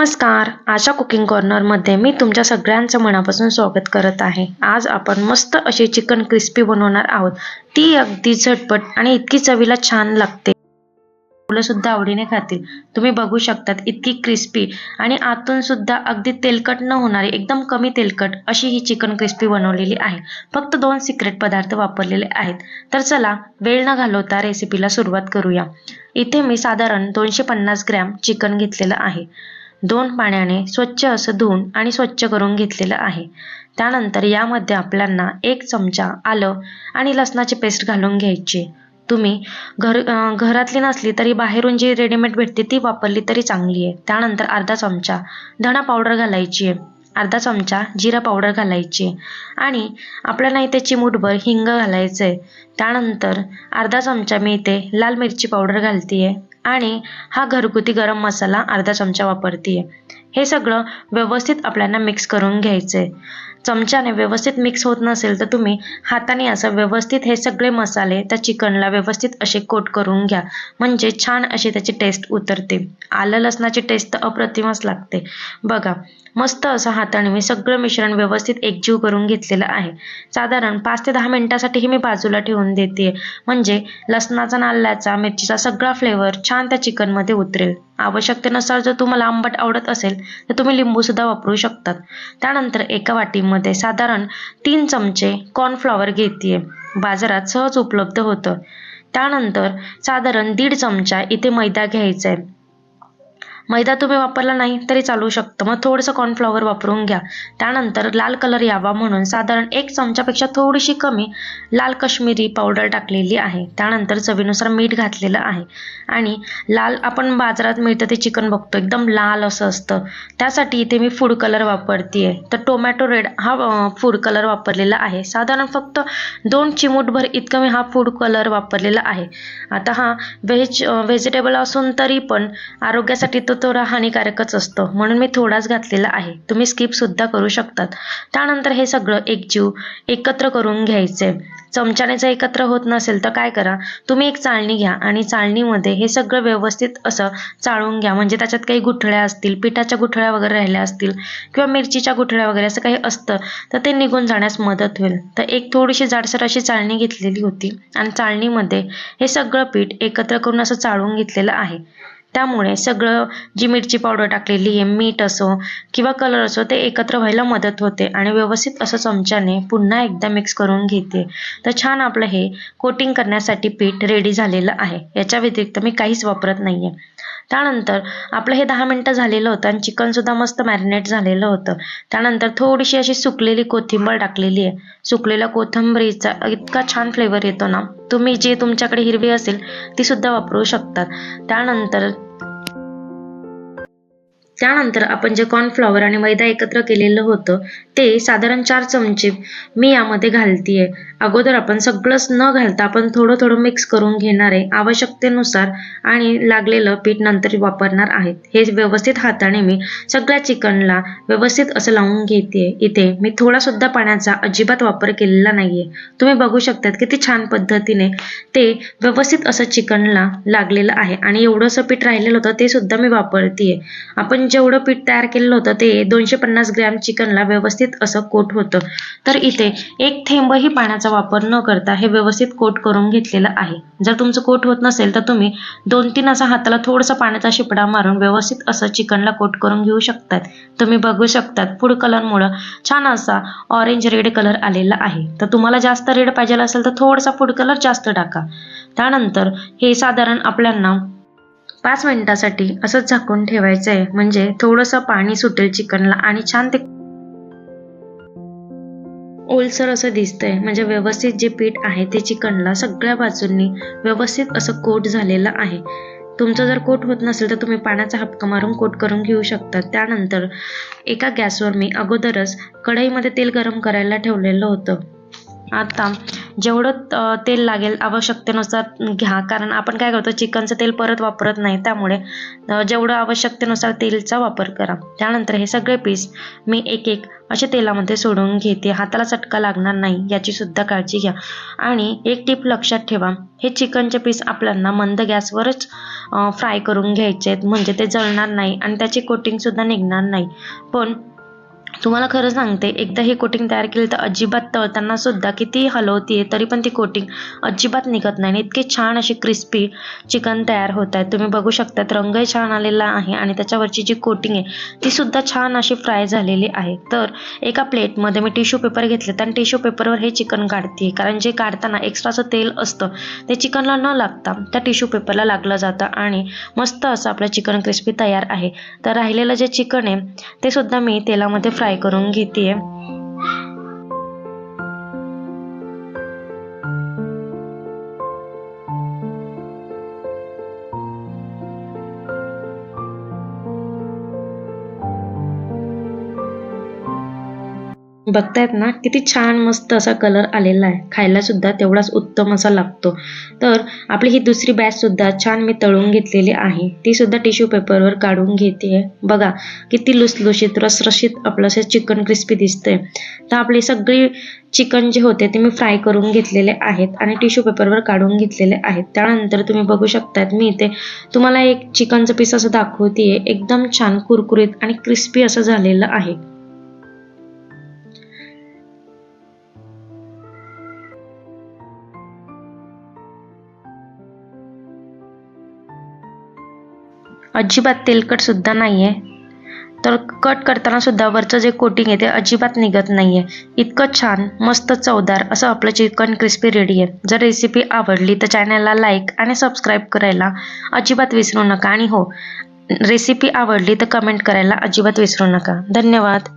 नमस्कार. आशा कुकिंग कॉर्नरमध्ये मी तुमच्या सगळ्यांचं मनापासून स्वागत करत आहे. आज आपण मस्त अशी चिकन क्रिस्पी बनवणार आहोत. ती अगदी झटपट आणि इतकी चवीला छान लागते. मुलं सुद्धा आवडीने खातील. तुम्ही बघू शकतात इतकी क्रिस्पी आणि आतून सुद्धा अगदी तेलकट न होणारी एकदम कमी तेलकट अशी ही चिकन क्रिस्पी बनवलेली आहे. फक्त दोन सिक्रेट पदार्थ वापरलेले आहेत. तर चला वेळ न घालवता रेसिपीला सुरुवात करूया. इथे मी साधारण दोनशे पन्नास ग्रॅम चिकन घेतलेलं आहे. दोन पाण्याने स्वच्छ असं धुवून आणि स्वच्छ करून घेतलेलं आहे. त्यानंतर यामध्ये आपल्याला एक चमचा आलं आणि लसणाची पेस्ट घालून घ्यायची. तुम्ही घर घरातली नसली तरी बाहेरून जी रेडीमेड भेटते ती वापरली तरी चांगली आहे. त्यानंतर अर्धा चमचा धणा पावडर घालायची आहे. अर्धा चमचा जिरा पावडर घालायची आहे. आणि आपल्याला इथे चिमूटभर हिंग घालायचं आहे त्यानंतर अर्धा चमचा मी इथे लाल मिरची पावडर घालते आहे आणि हा घरगुती गरम मसाला अर्धा चमचा वापरते हे सगळं व्यवस्थित आपल्याला मिक्स करून घ्यायचं आहे चमच्याने व्यवस्थित मिक्स होत नसेल तर तुम्ही हाताने असं व्यवस्थित हे सगळे मसाले त्या चिकनला व्यवस्थित असे कोट करून घ्या. म्हणजे छान अशी त्याची टेस्ट उतरते. आलं लसणाची टेस्ट तर अप्रतिमच लागते. बघा मस्त असं हाताने मी सगळं मिश्रण व्यवस्थित एकजीव करून घेतलेलं आहे. साधारण पाच ते दहा मिनिटासाठी मी बाजूला ठेवून देते. म्हणजे लसणाचा नाल्ल्याचा मिरचीचा सगळा फ्लेवर छान त्या चिकनमध्ये उतरेल. आवश्यकतेनुसार जर तुम्हाला आंबट आवडत असेल तर तुम्ही लिंबू सुद्धा वापरू शकतात. त्यानंतर एका वाटी वाटीमध्ये साधारण तीन चमचे कॉर्नफ्लॉवर घेते बाजारात सहज उपलब्ध होतं. त्यानंतर साधारण दीड चमचा इथे मैदा घ्यायचा आहे मैदा तुम्ही वापरला नाही तरी चालू शकतं. मग थोडंसं कॉर्नफ्लॉवर वापरून घ्या. त्यानंतर लाल कलर यावा म्हणून साधारण एक चमच्यापेक्षा थोडीशी कमी लाल कश्मीरी पावडर टाकलेली आहे. त्यानंतर चवीनुसार मीठ घातलेलं आहे. आणि लाल आपण बाजारात मिळतं ते चिकन बघतो एकदम लाल असं असतं. त्यासाठी इथे मी फूड कलर वापरते तर टोमॅटो रेड हा फूड कलर वापरलेला आहे. साधारण फक्त दोन चिमूटभर इतकं मी हा फूड कलर वापरलेला आहे. आता हा व्हेज व्हेजिटेबल असून तरी पण आरोग्यासाठी तो थोडा हानिकारकच असतं. म्हणून मी थोडाच घातलेला आहे. तुम्ही स्किप सुद्धा करू शकतात. त्यानंतर हे सगळं एकजीव एकत्र करून घ्यायचे. चमच्याने जर एकत्र होत नसेल तर काय करा? तुम्ही एक चाळणी घ्या आणि चाळणीमध्ये हे सगळं व्यवस्थित असं चाळून घ्या. म्हणजे त्याच्यात काही गुठळ्या असतील पिठाच्या गुठळ्या वगैरे राहिल्या असतील किंवा मिरचीच्या गुठळ्या वगैरे असं काही असतं तर ते निघून जाण्यास मदत होईल. तर एक थोडीशी जाडसर अशी चाळणी घेतलेली होती. आणि चाळणीमध्ये हे सगळं पीठ एकत्र करून असं चाळून घेतलेलं आहे. त्यामुळे सगळं जी मिरची पावडर टाकलेली आहे मीठ असो किंवा कलर असो ते एकत्र व्हायला मदत होते. आणि व्यवस्थित असं चमच्याने पुन्हा एकदा मिक्स करून घेते. तर छान आपलं हे कोटिंग करण्यासाठी पीठ रेडी झालेलं आहे. याच्या व्यतिरिक्त मी काहीच वापरत नाही आहे त्यानंतर आपलं हे दहा मिनटं झालेलं होतं आणि चिकनसुद्धा मस्त मॅरिनेट झालेलं होतं. त्यानंतर थोडीशी अशी सुकलेली कोथिंबीर टाकलेली आहे. सुकलेल्या कोथिंबरीचा इतका छान फ्लेवर येतो ना. तुम्ही जे तुमच्याकडे हिरवी असेल ती सुद्धा वापरू शकतात. त्यानंतर त्यानंतर आपण जे कॉर्नफ्लॉवर आणि मैदा एकत्र केलेलं होतं ते साधारण चार चमचे मी यामध्ये घालतीये. अगोदर आपण सगळंच न घालता आपण थोडं थोडं मिक्स करून घेणार आहे आवश्यकतेनुसार आणि लागलेलं पीठ नंतर वापरणार आहेत. हे व्यवस्थित हाताने मी सगळ्या चिकनला व्यवस्थित असं लावून घेते. इथे मी थोडा सुद्धा पाण्याचा अजिबात वापर केलेला नाहीये. तुम्ही बघू शकतात किती छान पद्धतीने ते व्यवस्थित असं चिकनला लागलेलं आहे आणि एवढंसं पीठ राहिलेलं होतं ते सुद्धा मी वापरतीये. आपण जेवढं पीठ तयार केलेलं होतं ते दोनशे पन्नास ग्रॅम चिकनला व्यवस्थित असं कोट होतं. तर इथे एक थेंबही पाण्याचा वापर न करता हे व्यवस्थित कोट करून घेतलेलं आहे. जर तुमचं कोट होत नसेल तर तुम्ही दोन तीन असा हाताला थोडासा पाण्याचा शिपडा मारून व्यवस्थित असं चिकनला कोट करून घेऊ शकतात. तुम्ही बघू शकतात फूड कलरमुळं छान असा ऑरेंज रेड कलर आलेला आहे. तर तुम्हाला जास्त रेड पाहिजे असेल तर थोडासा फूड कलर जास्त टाका. त्यानंतर हे साधारण आपल्यांना पाच मिनिटासाठी असंच झाकून ठेवायचं आहे म्हणजे थोडंसं पाणी सुटेल चिकनला आणि छान ते ओलसर असं दिसतंय. म्हणजे व्यवस्थित जे पीठ आहे ते चिकनला सगळ्या बाजूंनी व्यवस्थित असं कोट झालेलं आहे. तुमचं जर कोट होत नसेल तर तुम्ही पाण्याचा हपका मारून कोट करून घेऊ शकता. त्यानंतर एका गॅसवर मी अगोदरच कढईमध्ये तेल गरम करायला ठेवलेलं होतं. आता जेवढं तेल लागेल आवश्यकतेनुसार घ्या. कारण आपण काय करतो चिकनचं तेल परत वापरत नाही. त्यामुळे जेवढं आवश्यकतेनुसार तेलचा वापर करा. त्यानंतर हे सगळे पीस मी एक एक असे तेलामध्ये सोडून घेते. हाताला चटका लागणार नाही याची सुद्धा काळजी घ्या. आणि एक टीप लक्षात ठेवा हे चिकनचे पीस आपल्याला मंद गॅसवरच फ्राय करून घ्यायचे आहेत म्हणजे ते जळणार नाही आणि त्याची कोटिंगसुद्धा निघणार नाही. पण तुम्हाला खरं सांगते एकदा ही कोटिंग तयार केली तर अजिबात तळताना सुद्धा किती हलवतीये तरी पण ती कोटिंग अजिबात निघत नाही. आणि इतकी छान अशी क्रिस्पी चिकन तयार होत आहे तुम्ही बघू शकतात रंगही छान आलेला आहे आणि त्याच्यावरची जी कोटिंग आहे ती सुद्धा छान अशी फ्राय झालेली आहे. तर एका प्लेटमध्ये मी टिश्यू पेपर घेतलेत आणि टिश्यू पेपरवर हे चिकन काढते कारण जे काढताना एक्स्ट्राचं तेल असतं ते चिकनला न लागता त्या टिश्यू पेपरला लागलं जातं आणि मस्त असं आपलं चिकन क्रिस्पी तयार आहे. तर राहिलेलं जे चिकन आहे ते सुद्धा मी तेलामध्ये फ्राय करून घेते बघतायत ना किती छान मस्त असा कलर आलेला आहे. खायला सुद्धा तेवढाच उत्तम असा लागतो. तर आपली ही दुसरी बॅच सुद्धा छान मी तळून घेतलेली आहे. ती सुद्धा टिश्यू पेपरवर काढून घेते. बघा किती लुसलुशीत रसरशीत आपलं असं चिकन क्रिस्पी दिसतंय. तर आपली सगळी चिकन जे होते ते मी फ्राय करून घेतलेले आहेत आणि टिश्यू पेपरवर काढून घेतलेले आहेत. त्यानंतर तुम्ही बघू शकतात मी इथे तुम्हाला एक चिकनचं पीस असं दाखवते एकदम छान कुरकुरीत आणि क्रिस्पी असं झालेलं आहे. अजिबात तेलकट सुद्धा नाहीये. तर कट करताना सुद्धा वरचं जे कोटिंग आहे ते अजिबात निघत नाही आहे इतकं छान मस्त चवदार असं आपलं चिकन क्रिस्पी रेडी आहे. जर रेसिपी आवडली तर चॅनलला लाईक आणि सबस्क्राईब करायला अजिबात विसरू नका. आणि हो रेसिपी आवडली तर कमेंट करायला अजिबात विसरू नका. धन्यवाद.